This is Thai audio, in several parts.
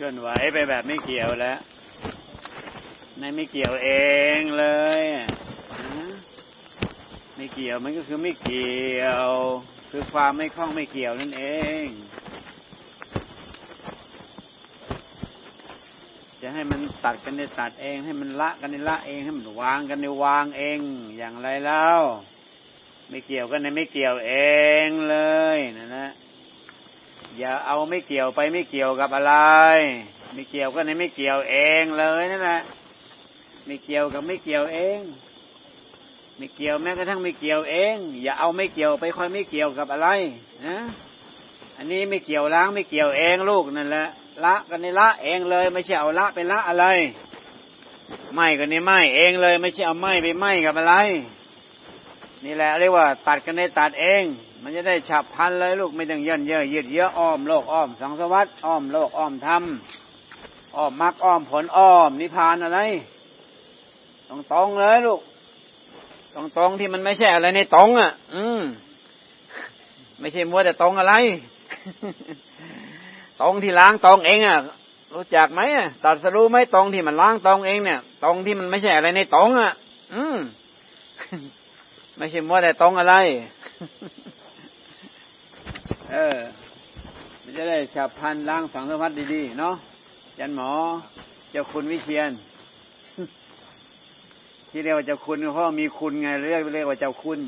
เคลื่อนไหวไปแบบไม่เกี่ยวแล้วในไม่เกี่ยวเองเลยนะไม่เกี่ยวมันก็คือไม่เกี่ยว คือความไม่คล้องไม่เกี่ยวนั่นเอง จะให้มันตัดกันในตัดเอง ให้มันละกันในละเองให้มันวางกันในวางเองอย่างไรแล้ว ไม่เกี่ยวกันในไม่เกี่ยวเองเลยนะนะ อย่าเอาไม่เกี่ยวไปไม่เกี่ยวกับอะไร ไม่เกี่ยวก็ในไม่เกี่ยวเองเลยนั่นแหละไม่เกี่ยวกับไม่เกี่ยวเองไม่เกี่ยวแม้กระทั่งไม่เกี่ยวเอง อย่าเอาไม่เกี่ยวไปคอยไม่เกี่ยวกับอะไรนะอันนี้ไม่เกี่ยวล้างไม่เกี่ยวเองลูกนั่นแหละละกันในละเองเลย ไม่ใช่เอาละไปละอะไร ไม่กันในไม่เองเลย ไม่ใช่เอาไม่ไปไม่กับอะไร นี่แหละเรียกว่าตัดกันในตัดเอง มันจะได้ฉับพันเลยลูกไม่ต้องเยินเยอะยืดเยอะอ้อมโลกอ้อมสังสวัสดิ์อ้อมโลกอ้อมธรรมอ้อมมรรคอ้อมผลอ้อมนิพพานอะไรตรงตรงเลยลูกตรงตรงที่มันไม่ใช่อะไรในตรงอะ อืมไม่ใช่มัวแต่ตรงอะไร ตรงที่ล้างตรงเองอะ รู้จักไหมอะตัดสรู้ไหมตรงที่มันล้างตรงเองเนี่ย ตรงที่มันไม่ใช่อะไรในตรงอะ อืม ไม่ใช่มัวแต่ตรงอะไร เออมันจะได้ฉับพันล้างสังสารวัตดีๆ เนาะยันหมอเจ้าคุณวิเชียน ที่เรียกว่าเจ้าคุณเพราะมีคุณไงเรียกเรียกว่าเจ้าคุณ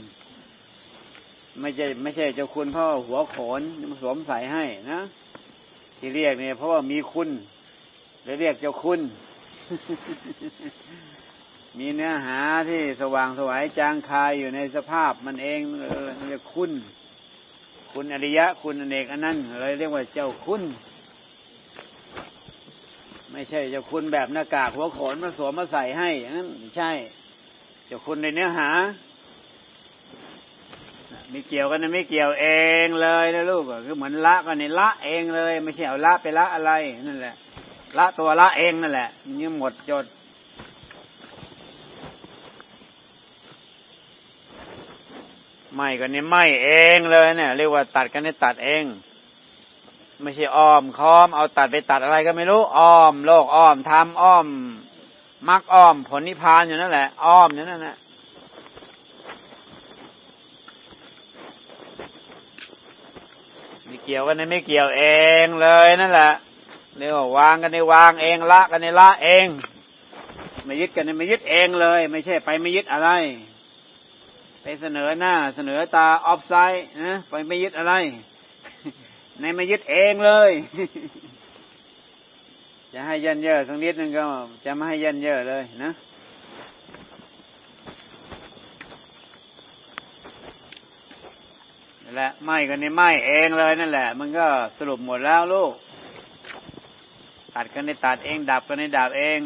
ไม่ใช่ไม่ใช่เจ้าคุณเพราะหัวโขนมันสวมใส่ให้นะที่เรียกเนี่ยเพราะว่ามีคุณเลยเรียกเจ้าคุณ มีเนื้อหาที่สว่างสวายจางคายอยู่ในสภาพมันเองเออเรียกคุณ คุณอริยะ คุณอเนกอันนั้นเลยเรียกว่าเจ้าคุณ ไม่ใช่เจ้าคุณแบบหน้ากากหัวโขนมาสวมมาใส่ให้นั้นไม่ใช่ เจ้าคุณในเนื้อหาไม่เกี่ยวกันนะไม่เกี่ยวเองเลยนะลูกคือเหมือนละกันในละเองเลย ไม่ใช่เอาละไปละอะไรนั่นแหละ ละตัวละเองนั่นแหละนี่หมดจด ไม่กันนี่ไม่เองเลยเนี่ย เรียกว่าตัดกันนี่ตัดเอง ไม่ใช่อ้อมค้อม เอาตัดไปตัดอะไรก็ไม่รู้อ้อม โลกอ้อมทำอ้อมมักอ้อม ผลนิพพานอยู่นั่นแหละ อ้อมอยู่นั่นแหละไม่เกี่ยวกันนี่ไม่เกี่ยวเองเลยนั่นแหละเรียกว่าวางกันในวางเองละกันในละเอง ไม่ยึดกันในไม่ยึดเองเลย ไม่ใช่ไปไม่ยึดอะไร ไปเสนอหน้า เสนอตาออฟไซด์นะไปไม่ยึดอะไร ในไม่ยึดเองเลย จะให้เยันเยอะสักนิดนึงก็จะไม่ให้เยันเยอะเลยนะนั่แหละไหม่กันนี่ไหม่เองเลยนั่นแหละ มันก็สรุปหมดแล้วลูก ตัดกันในตัดเอง ดับกันในดับเอง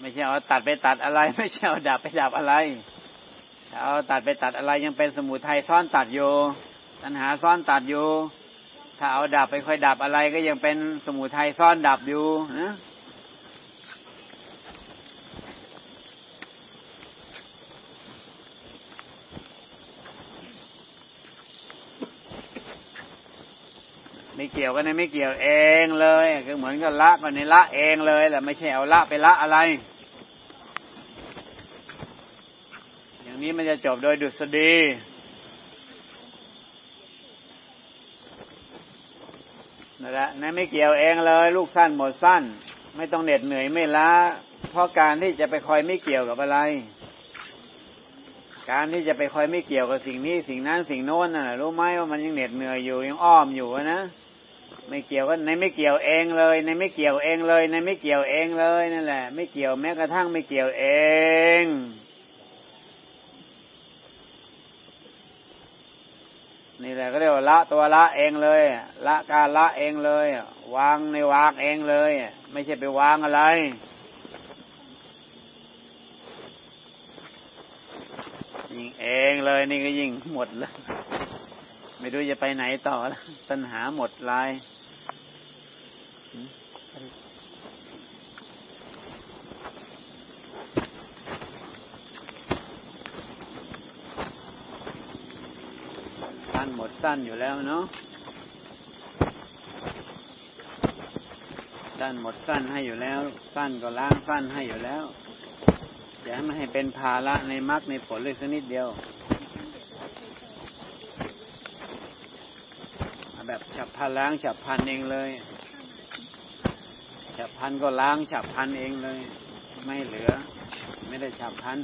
ไม่ใช่เอาตัดไปตัดอะไร ไม่ใช่เอาดับไปดับอะไร เอาตัดไปตัดอะไรยังเป็นสมุทัยซ้อนตัดอยู่ตัณหาซ้อนตัดอยู่ ถ้าเอาดับไปค่อยดับอะไรก็ยังเป็นสมุทัยซ้อนดับอยู่นะไม่เกี่ยวกันนะไม่เกี่ยวเองเลยคือเหมือนกับละกันในละเองเลยแหละไม่ใช่เอาละไปละอะไร อย่าง นี้มันจะจบโดยดุษฎีนั่นแหละนั่นไม่เกี่ยวเองเลย ลูกสั้นหมดสั้น ไม่ต้องเหน็ดเหนื่อยไม่ล้า เพราะการที่จะไปคอยไม่เกี่ยวกับอะไร การที่จะไปคอยไม่เกี่ยวกับสิ่งนี้ สิ่งนั้นสิ่งโน้นน่ะ รู้ไหมว่ามันยังเหน็ดเหนื่อยอยู่ยังอ้อมอยู่นะไม่เกี่ยวกันในไม่เกี่ยวเองเลย ในไม่เกี่ยวเองเลย ในไม่เกี่ยวเองเลยนั่นแหละ ไม่เกี่ยวแม้กระทั่งไม่เกี่ยวเอง นี่แหละก็เรียกว่าละตัวละเองเลย ละการละเองเลย วางในวางเองเลย ไม่ใช่ไปวางอะไรยิงเองเลยนี่ก็ยิงหมดแล้ว ไม่รู้จะไปไหนต่อแล้ว ปัญหาหมดลาย หมดสั้นอยู่แล้วเนาะสั้นหมดสั้นให้อยู่แล้ว สั้นก็ล้างสั้นให้อยู่แล้วอย่าให้มันให้เป็นภาระในมรรคในผลเลยสักนิดเดียวแบบฉับพลันล้างฉับพันเองเลยฉับพันก็ล้างฉับพันเองเลย ไม่เหลือ ไม่ได้ฉับพัน